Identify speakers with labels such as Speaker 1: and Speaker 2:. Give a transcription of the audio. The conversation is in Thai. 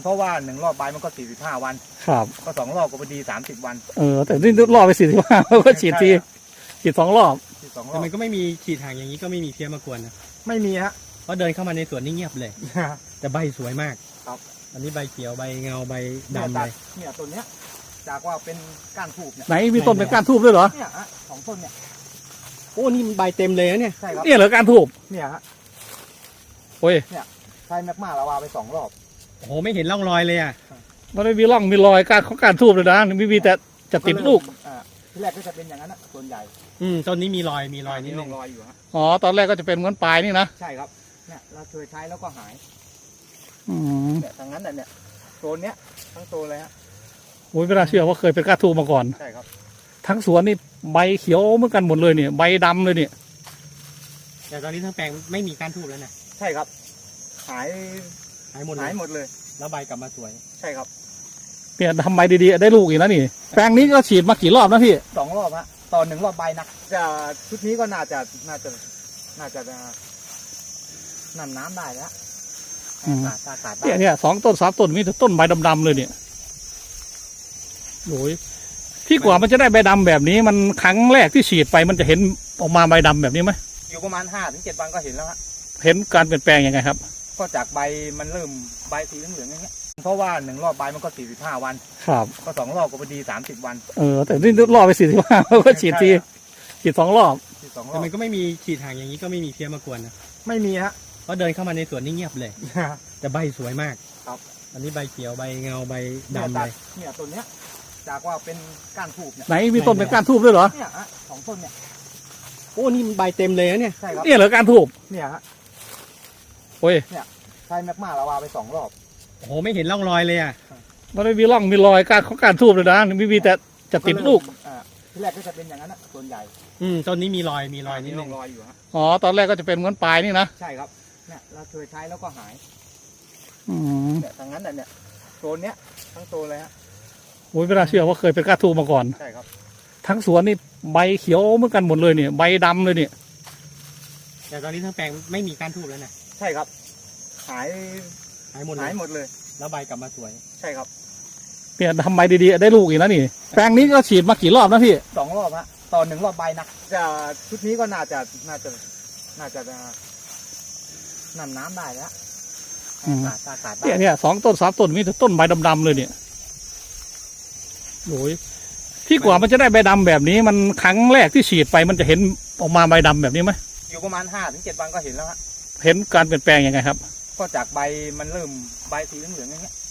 Speaker 1: เพราะว่าหนึ่งรอบใบมันก็สี่สิบห้าวัน
Speaker 2: ครับ
Speaker 1: ก็สองรอบก็พอดีสามสิบวัน
Speaker 2: เออ แต่นี่รอบไปสี่สิบห้าก็ฉีดที
Speaker 1: ใช่ครับ
Speaker 2: ฉีดสองรอบ
Speaker 1: ที่สองร
Speaker 3: แต่
Speaker 1: อบ
Speaker 3: มันก็ไม่มีขีดห่างอย่างนี้ก็ไม่มีเพี้ยมากวนนะ
Speaker 1: ไม่มีฮะ
Speaker 3: เพราะเดินเข้ามาในสวนนี่เงียบเลย แต่ใบสวยมาก
Speaker 1: ครับ
Speaker 3: อันนี้ใบเขียวใบเงาใบ
Speaker 1: เนี่ย
Speaker 3: ดำ
Speaker 1: จา
Speaker 3: เล
Speaker 1: ก
Speaker 3: ย
Speaker 1: เนี่ยต้นเนี้ย จากว่าเป็นก้านทูบเนี่ย
Speaker 2: ไหนมีต้นเป็นก้านทูบด้วยเหรอ
Speaker 1: เนี่ยฮะสองต้นเนี่ย
Speaker 3: โอ้นี่ใบเต็มเลยนะเนี่ย
Speaker 1: ใช่ครับ
Speaker 2: เนี่ยเหรอก้านทูบ
Speaker 1: เนี่ยฮะ
Speaker 2: โอ้ย
Speaker 1: ใช้แมกมาลาวาไปสองรอบ
Speaker 3: โอ้โหไม่เห็นร่องรอยเลยอะ
Speaker 2: มันไม่มีร่องมีรอยการของการทูบเลยนะมีมีแต่จะติดลูก
Speaker 1: อ่าที่แรกก็จะเป็นอย่างนั้นนะส่วนใหญ่
Speaker 3: อืมต้นนี้มีรอยมีรอยนิด
Speaker 1: มี
Speaker 3: นึ
Speaker 1: ร่องงรอยอยู่ฮะ
Speaker 2: อ๋อตอนแรกก็จะเป็นเหมือนปลายนี่นะ
Speaker 1: ใช่ครับเนี่ยเราเคยใช้แล้วก็หาย
Speaker 2: อืม
Speaker 1: เนี่ยทางนั้นน่ะเนี่ยโซนเนี้ยทั้งโซนเลยฮะ
Speaker 2: โอ้ยไม่น่าเชื่อว่าเคยเป็นก้านทูบมาก่อน
Speaker 1: ใช่ครับ
Speaker 2: ทั้งสวนนี่ใบเขียวเหมือนกันหมดเลยเนี่ยใบดำเลยเนี่ย
Speaker 3: แต่ตอนนี้ทั้งแปลงไม่มีการทูบแล้วนะ
Speaker 1: ใช่ครับ หาย
Speaker 3: หายหมดเล
Speaker 1: หาย
Speaker 3: ย
Speaker 1: หมดเลย
Speaker 3: แล้วใบกลับมาสวย
Speaker 1: ใช่ครับ
Speaker 2: เนี่ยทำใบดีๆ ได้ลูกอีกแล้วนี่ แปลงนี้ก็ฉีดมากี่รอบนะพี่
Speaker 1: สองรอบฮะต่อหนึ่งรอบใบนะจะชุดนี้ก็น่าจะน่าจะน่าจะนั่นน้ำได้แล้ว
Speaker 2: อืม
Speaker 1: ตัดตัดตัดได้
Speaker 2: เนี่ยเนี่ยสองต้นสามต้นมีแต่ต้นใบดำๆเลยเนี่ยโอ้ยที่กว่ามันจะได้ใบดำแบบนี้ มันครั้งแรกที่ฉีดไปมันจะเห็นออกมาใบดำแบบนี้ไหม
Speaker 1: อยู่ประมาณห้าถึงเจ็ดวันก็เห็นแล้วฮะ
Speaker 2: เห็นการเปลี่ยนแปลงยังไงครับ
Speaker 1: ก็จากใบมันเริ่มใบสีเหลืองๆอย่างเงี้ยเพราะว่าหนึ่งรอบใบมันก็สี่สิบห้าวัน
Speaker 2: ครับ
Speaker 1: ก็สองรอบก็พอดีสามสิบวัน
Speaker 2: เออ แต่นี่รอบไปสี่สิบห้าก็ฉีดทีฉีดสองรอบ
Speaker 1: ที่สองร
Speaker 3: แต่
Speaker 1: อบ
Speaker 3: มันก็ไม่มีขีดห่างอย่างนี้ก็ไม่มีเพี้ยมากวนนะ
Speaker 1: ไม่มีฮะ
Speaker 3: เพราะเดินเข้ามาในสวนนี่เงียบเลย แต่ใบสวยมาก
Speaker 1: ครับ
Speaker 3: อันนี้ใบเขียวใบเงาใบ
Speaker 1: เนี่ย
Speaker 3: ดำ
Speaker 1: จา
Speaker 3: เล
Speaker 1: ก
Speaker 3: ย
Speaker 1: เนี่ยต้นเนี้ย จากว่าเป็นก้านทูบเนี่ย
Speaker 2: ไหนมีต้นเป็นก้านทูบด้วยเหรอ
Speaker 1: เนี่ยฮะสองต้นเนี่ย
Speaker 3: โอ้นี่ใบเต็มเลยนะเนี่ย
Speaker 1: ใช่ครับ
Speaker 2: เนี่ยเหรอก้านทูบ
Speaker 1: เนี่ยฮะ
Speaker 2: โอ้ย
Speaker 1: ใช้แมกมาลาวาไปสองรอบ
Speaker 3: โอ้โหไม่เห็นร่องรอยเลยอะ
Speaker 2: มันไม่มีร่องมีรอยการของการทูบเลยนะมีมีแต่จะติดลูก
Speaker 1: อ่าที่แรกก็จะเป็นอย่างนั้นนะส่วนใหญ่
Speaker 3: อืมต้นนี้มีรอยมีรอยนิด
Speaker 1: มี
Speaker 3: นึ
Speaker 1: ร่องงรอยอยู่ฮะ
Speaker 2: อ๋อตอนแรกก็จะเป็นเหมือนปลายนี่นะ
Speaker 1: ใช่ครับเนี่ยเราเคยใช้แล้วก็หาย
Speaker 2: อืม
Speaker 1: เนี่ยทางนั้นน่ะเนี่ยโซนเนี้ยทั้งโซนเลยฮะ
Speaker 2: โอ้ยไม่น่าเชื่อว่าเคยเป็นก้านทูบมาก่อน
Speaker 1: ใช่ครับ
Speaker 2: ทั้งสวนนี่ใบเขียวเหมือนกันหมดเลยเนี่ยใบดำเลยเนี่ย
Speaker 3: แต่ตอนนี้ทั้งแปลงไม่มีการทูบแล้วนะ
Speaker 1: ใช่ครับ หาย
Speaker 3: หายหมดเล
Speaker 1: หายยหมดเลย
Speaker 3: แล้วใบกลับมาสวย
Speaker 1: ใช่ครับ
Speaker 2: เนี่ยทำใบดีๆได้ลูกอีกแล้วนี่ แปลงนี้ก็ฉีดมากี่รอบนะพี่
Speaker 1: สองรอบฮะต่อหนึ่งรอบใบนะจะชุดนี้ก็น่าจะน่าจะน่าจะนั่นน้ำได้แล้ว
Speaker 2: อืม
Speaker 1: ตัดตัดตัดได้
Speaker 2: เนี่ยเนี่ยสองต้นสามต้นมีแต่ต้นใบดำๆเลยเนี่ยโอ้ยที่กว่ามันจะได้ใบดำแบบนี้ มันครั้งแรกที่ฉีดไปมันจะเห็นออกมาใบดำแบบนี้ไหม
Speaker 1: อยู่ประมาณห้าถึงเจ็ดวันก็เห็นแล้วฮะ
Speaker 2: เห็นการเปลี่ยนแปลงยังไงครับ
Speaker 1: ก็จากใบมันเริ่มใบสีเหลืองๆอย่างเงี้ย